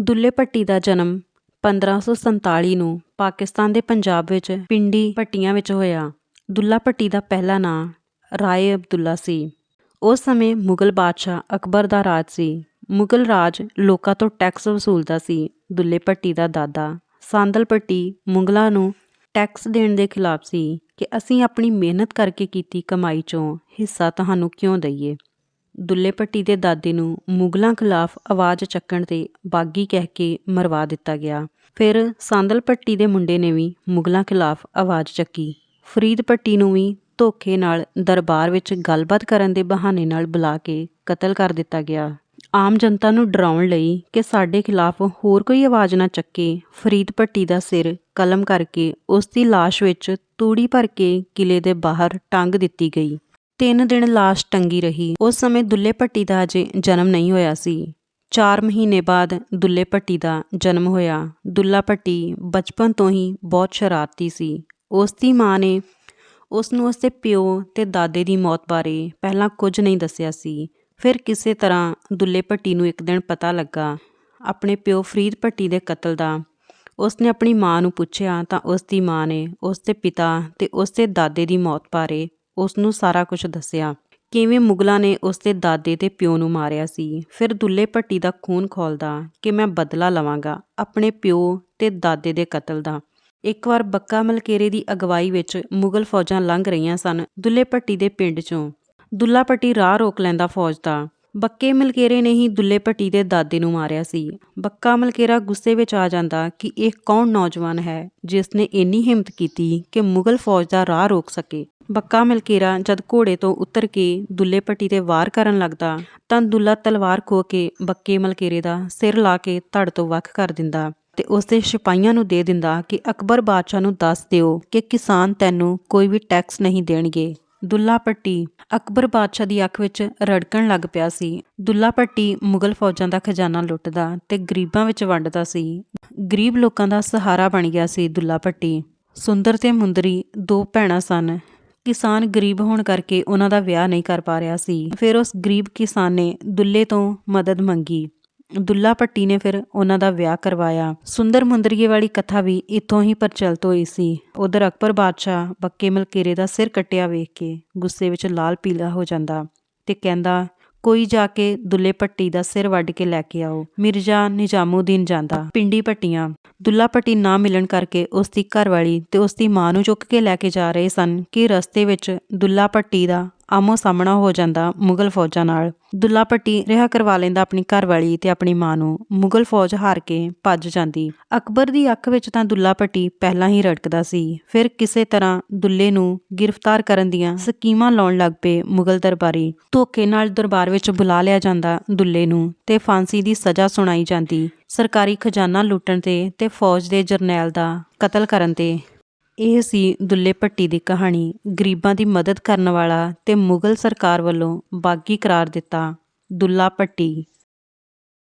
ਦੁੱਲੇ ਭੱਟੀ ਦਾ ਜਨਮ 1547 ਨੂੰ ਪਾਕਿਸਤਾਨ ਦੇ ਪੰਜਾਬ ਵਿੱਚ ਪਿੰਡੀ ਭੱਟੀਆਂ ਵਿੱਚ ਹੋਇਆ। ਦੁੱਲਾ ਭੱਟੀ ਦਾ ਪਹਿਲਾ ਨਾਂ ਰਾਏ ਅਬਦੁੱਲਾ ਸੀ। ਉਸ ਸਮੇਂ ਮੁਗਲ ਬਾਦਸ਼ਾਹ ਅਕਬਰ ਦਾ ਰਾਜ ਸੀ। ਮੁਗਲ ਰਾਜ ਲੋਕਾਂ ਤੋਂ ਟੈਕਸ ਵਸੂਲਦਾ ਸੀ। ਦੁੱਲੇ ਭੱਟੀ ਦਾ ਦਾਦਾ ਸਾਂਦਲ ਭੱਟੀ ਮੁਗਲਾਂ ਨੂੰ ਟੈਕਸ ਦੇਣ ਦੇ ਖਿਲਾਫ ਸੀ ਕਿ ਅਸੀਂ ਆਪਣੀ ਮਿਹਨਤ ਕਰਕੇ ਕੀਤੀ ਕਮਾਈ ਚੋਂ ਹਿੱਸਾ ਤੁਹਾਨੂੰ ਕਿਉਂ ਦਈਏ? ਦੁੱਲੇ ਭੱਟੀ ਦੇ ਦਾਦੇ ਨੂੰ ਮੁਗਲਾਂ ਖਿਲਾਫ ਆਵਾਜ਼ ਚੱਕਣ ਤੇ ਬਾਗੀ ਕਹਿ ਕੇ ਮਰਵਾ ਦਿੱਤਾ ਗਿਆ। ਫਿਰ ਸਾਂਦਲ ਭੱਟੀ ਦੇ ਮੁੰਡੇ ਨੇ ਵੀ ਮੁਗਲਾਂ ਖਿਲਾਫ ਆਵਾਜ਼ ਚੱਕੀ। ਫਰੀਦ ਭੱਟੀ ਨੂੰ ਵੀ ਧੋਖੇ ਨਾਲ ਦਰਬਾਰ ਵਿੱਚ ਗੱਲਬਾਤ ਕਰਨ ਦੇ ਬਹਾਨੇ ਨਾਲ ਬੁਲਾ ਕੇ ਕਤਲ ਕਰ ਦਿੱਤਾ ਗਿਆ। ਆਮ ਜਨਤਾ ਨੂੰ ਡਰਾਉਣ ਲਈ ਕਿ ਸਾਡੇ ਖਿਲਾਫ ਹੋਰ ਕੋਈ ਆਵਾਜ਼ ਨਾ ਚੱਕੇ, ਫਰੀਦ ਭੱਟੀ ਦਾ ਸਿਰ ਕਲਮ ਕਰਕੇ ਉਸ ਦੀ ਲਾਸ਼ ਵਿੱਚ ਤੂੜੀ ਭਰ ਕੇ ਕਿਲੇ ਦੇ ਬਾਹਰ ਟੰਗ ਦਿੱਤੀ ਗਈ। ਤਿੰਨ ਦਿਨ ਲਾਸ਼ ਟੰਗੀ ਰਹੀ। ਉਸ ਸਮੇਂ ਦੁੱਲੇ ਭੱਟੀ ਦਾ ਅਜੇ ਜਨਮ ਨਹੀਂ ਹੋਇਆ ਸੀ। 4 ਮਹੀਨੇ ਬਾਅਦ ਦੁੱਲੇ ਭੱਟੀ ਦਾ ਜਨਮ ਹੋਇਆ। ਦੁੱਲਾ ਭੱਟੀ ਬਚਪਨ ਤੋਂ ਹੀ ਬਹੁਤ ਸ਼ਰਾਰਤੀ ਸੀ। ਉਸ ਦੀ ਮਾਂ ਨੇ ਉਸ ਨੂੰ ਉਸਦੇ ਪਿਓ ਤੇ ਦਾਦੇ ਦੀ ਮੌਤ ਬਾਰੇ ਪਹਿਲਾਂ ਕੁਝ ਨਹੀਂ ਦੱਸਿਆ ਸੀ। ਫਿਰ ਕਿਸੇ ਤਰ੍ਹਾਂ ਦੁੱਲੇ ਭੱਟੀ ਨੂੰ ਇੱਕ ਦਿਨ ਪਤਾ ਲੱਗਾ। ਆਪਣੇ ਪਿਓ ਫਰੀਦ ਭੱਟੀ ਦੇ ਕਤਲ ਦਾ ਉਸਨੇ ਆਪਣੀ ਮਾਂ ਨੂੰ ਪੁੱਛਿਆ ਤਾਂ ਉਸ ਦੀ ਮਾਂ ਨੇ ਉਸ ਦੇ ਪਿਤਾ ਤੇ ਉਸ ਦੇ ਦਾਦੇ ਦੀ ਮੌਤ ਬਾਰੇ ਉਸ ਨੂੰ ਸਾਰਾ ਕੁਝ ਦੱਸਿਆ। ਕਿਵੇਂ ਮੁਗਲਾਂ ਨੇ ਉਸ ਦੇ ਦਾਦੇ ਤੇ ਪਿਓ ਨੂੰ ਮਾਰਿਆ ਸੀ। ਫਿਰ ਦੁੱਲੇ ਭੱਟੀ ਦਾ ਖੂਨ ਖੋਲਦਾ ਕਿ ਮੈਂ ਬਦਲਾ ਲਵਾਂਗਾ ਆਪਣੇ ਪਿਓ ਤੇ ਦਾਦੇ ਦੇ ਕਤਲ ਦਾ। ਇੱਕ ਵਾਰ ਬੱਕਾ ਮਲਕੇਰੇ ਦੀ ਅਗਵਾਈ ਵਿੱਚ ਮੁਗਲ ਫੌਜਾਂ ਲੰਘ ਰਹੀਆਂ ਸਨ ਦੁੱਲੇ ਭੱਟੀ ਦੇ ਪਿੰਡ ਚੋਂ। ਦੁੱਲਾ ਭੱਟੀ ਰਾਹ ਰੋਕ ਲੈਂਦਾ ਫੌਜ ਦਾ। ਬੱਕੇ ਮਲਕੇਰੇ ਨੇ ਹੀ ਦੁੱਲੇ ਭੱਟੀ ਦੇ ਦਾਦੇ ਨੂੰ ਮਾਰਿਆ ਸੀ। ਬੱਕਾ ਮਲਕੇਰਾ ਗੁੱਸੇ ਵਿੱਚ ਆ ਜਾਂਦਾ ਕਿ ਇਹ ਕੌਣ ਨੌਜਵਾਨ ਹੈ ਜਿਸ ਨੇ ਇੰਨੀ ਹਿੰਮਤ ਕੀਤੀ ਕਿ ਮੁਗਲ ਫੌਜ ਦਾ ਰਾਹ ਰੋਕ ਸਕੇ। ਬੱਕਾ ਮਲਕੇਰਾ ਜਦ ਘੋੜੇ ਤੋਂ ਉਤਰ ਕੇ ਦੁੱਲੇ ਭੱਟੀ ਤੇ ਵਾਰ ਕਰਨ ਲੱਗਦਾ, ਤਾਂ ਦੁੱਲਾ ਤਲਵਾਰ ਖੋ ਕੇ ਬੱਕੇ ਮਲਕੇਰੇ ਦਾ ਸਿਰ ਲਾ ਕੇ ਧੜ ਤੋਂ ਵੱਖ ਕਰ ਦਿੰਦਾ ਤੇ ਉਸ ਦੇ ਸਿਪਾਹੀਆਂ ਨੂੰ ਦੇ ਦਿੰਦਾ ਕਿ ਅਕਬਰ ਬਾਦਸ਼ਾਹ ਨੂੰ ਦੱਸ ਦਿਓ ਕਿ ਕਿਸਾਨ ਤੈਨੂੰ ਕੋਈ ਵੀ ਟੈਕਸ ਨਹੀਂ ਦੇਣਗੇ। ਦੁੱਲਾ ਭੱਟੀ ਅਕਬਰ ਬਾਦਸ਼ਾਹ ਦੀ ਅੱਖ ਵਿੱਚ ਰੜਕਣ ਲੱਗ ਪਿਆ ਸੀ। ਦੁੱਲਾ ਭੱਟੀ ਮੁਗਲ ਫੌਜਾਂ ਦਾ ਖਜ਼ਾਨਾ ਲੁੱਟਦਾ ਤੇ ਗਰੀਬਾਂ ਵਿੱਚ ਵੰਡਦਾ ਸੀ। ਗਰੀਬ ਲੋਕਾਂ ਦਾ ਸਹਾਰਾ ਬਣ ਗਿਆ ਸੀ ਦੁੱਲਾ ਭੱਟੀ ਸੁੰਦਰ ਤੇ ਮੁੰਦਰੀ ਦੋ ਭੈਣਾਂ ਸਨ। ਕਿਸਾਨ ਗਰੀਬ ਹੋਣ ਕਰਕੇ ਉਹਨਾਂ ਦਾ ਵਿਆਹ ਨਹੀਂ ਕਰ ਪਾ ਰਿਹਾ ਸੀ। ਫਿਰ ਉਸ ਗਰੀਬ ਕਿਸਾਨ ਨੇ ਦੁੱਲੇ ਤੋਂ ਮਦਦ ਮੰਗੀ। ਦੁੱਲਾ ਭੱਟੀ ਨੇ ਫਿਰ ਉਹਨਾਂ ਦਾ ਵਿਆਹ ਕਰਵਾਇਆ। ਸੁੰਦਰ ਮੁੰਦਰੀਏ ਵਾਲੀ ਕਥਾ ਵੀ ਇੱਥੋਂ ਹੀ ਪ੍ਰਚਲਿਤ ਹੋਈ ਸੀ। ਉਧਰ ਅਕਬਰ ਬਾਦਸ਼ਾਹ ਬੱਕੇ ਮਲਕੇਰੇ ਦਾ ਸਿਰ ਕੱਟਿਆ ਵੇਖ ਕੇ ਗੁੱਸੇ ਵਿੱਚ ਲਾਲ ਪੀਲਾ ਹੋ ਜਾਂਦਾ ਤੇ ਕਹਿੰਦਾ ਕੋਈ ਜਾ ਕੇ ਦੁੱਲੇ ਭੱਟੀ ਦਾ ਸਿਰ ਵੱਢ ਕੇ ਲੈ ਕੇ ਆਓ। ਮਿਰਜ਼ਾ ਨਿਜ਼ਾਮੂਦੀਨ ਜਾਂਦਾ। ਪਿੰਡੀ ਭੱਟੀਆਂ ਦੁੱਲਾ ਭੱਟੀ ਨਾ ਮਿਲਣ ਕਰਕੇ ਉਸ ਦੀ ਘਰਵਾਲੀ ਤੇ ਉਸ ਦੀ ਮਾਂ ਨੂੰ ਚੁੱਕ ਕੇ ਲੈ ਕੇ ਜਾ ਰਹੇ ਸਨ ਕਿ ਰਸਤੇ ਵਿੱਚ ਦੁੱਲਾ ਭੱਟੀ ਦਾ ਆਮੋ ਸਾਹਮਣਾ ਹੋ ਜਾਂਦਾ ਮੁਗਲ ਫੌਜਾਂ ਨਾਲ। ਦੁੱਲਾ ਭੱਟੀ ਰਿਹਾ ਕਰਵਾ ਲੈਂਦਾ ਆਪਣੀ ਘਰਵਾਲੀ ਤੇ ਆਪਣੀ ਮਾਂ ਨੂੰ। ਮੁਗਲ ਫੌਜ ਹਾਰ ਕੇ ਭੱਜ ਜਾਂਦੀ। ਅਕਬਰ ਦੀ ਅੱਖ ਵਿੱਚ ਤਾਂ ਦੁੱਲਾ ਭੱਟੀ ਪਹਿਲਾਂ ਹੀ ਰੜਕਦਾ ਸੀ। ਫਿਰ ਕਿਸੇ ਤਰ੍ਹਾਂ ਦੁੱਲੇ ਨੂੰ ਗ੍ਰਿਫਤਾਰ ਕਰਨ ਦੀਆਂ ਸਕੀਮਾਂ ਲਾਉਣ ਲੱਗ ਪਏ ਮੁਗਲ ਦਰਬਾਰੀ। ਧੋਖੇ ਨਾਲ ਦਰਬਾਰ ਵਿੱਚ ਬੁਲਾ ਲਿਆ ਜਾਂਦਾ ਦੁੱਲੇ ਨੂੰ ਤੇ ਫਾਂਸੀ ਦੀ ਸਜ਼ਾ ਸੁਣਾਈ ਜਾਂਦੀ। ਸਰਕਾਰੀ ਖਜ਼ਾਨਾ ਲੁੱਟਣ ਤੇ ਤੇ ਫੌਜ ਦੇ ਜਰਨੈਲ ਦਾ ਕਤਲ ਕਰਨ ਤੇ ਇਹ ਸੀ ਦੁੱਲੇ ਭੱਟੀ ਦੀ ਕਹਾਣੀ, ਗਰੀਬਾਂ ਦੀ ਮਦਦ ਕਰਨ ਵਾਲਾ ਤੇ ਮੁਗਲ ਸਰਕਾਰ ਵੱਲੋਂ ਬਾਗੀ ਕਰਾਰ ਦਿੱਤਾ ਦੁੱਲਾ ਭੱਟੀ।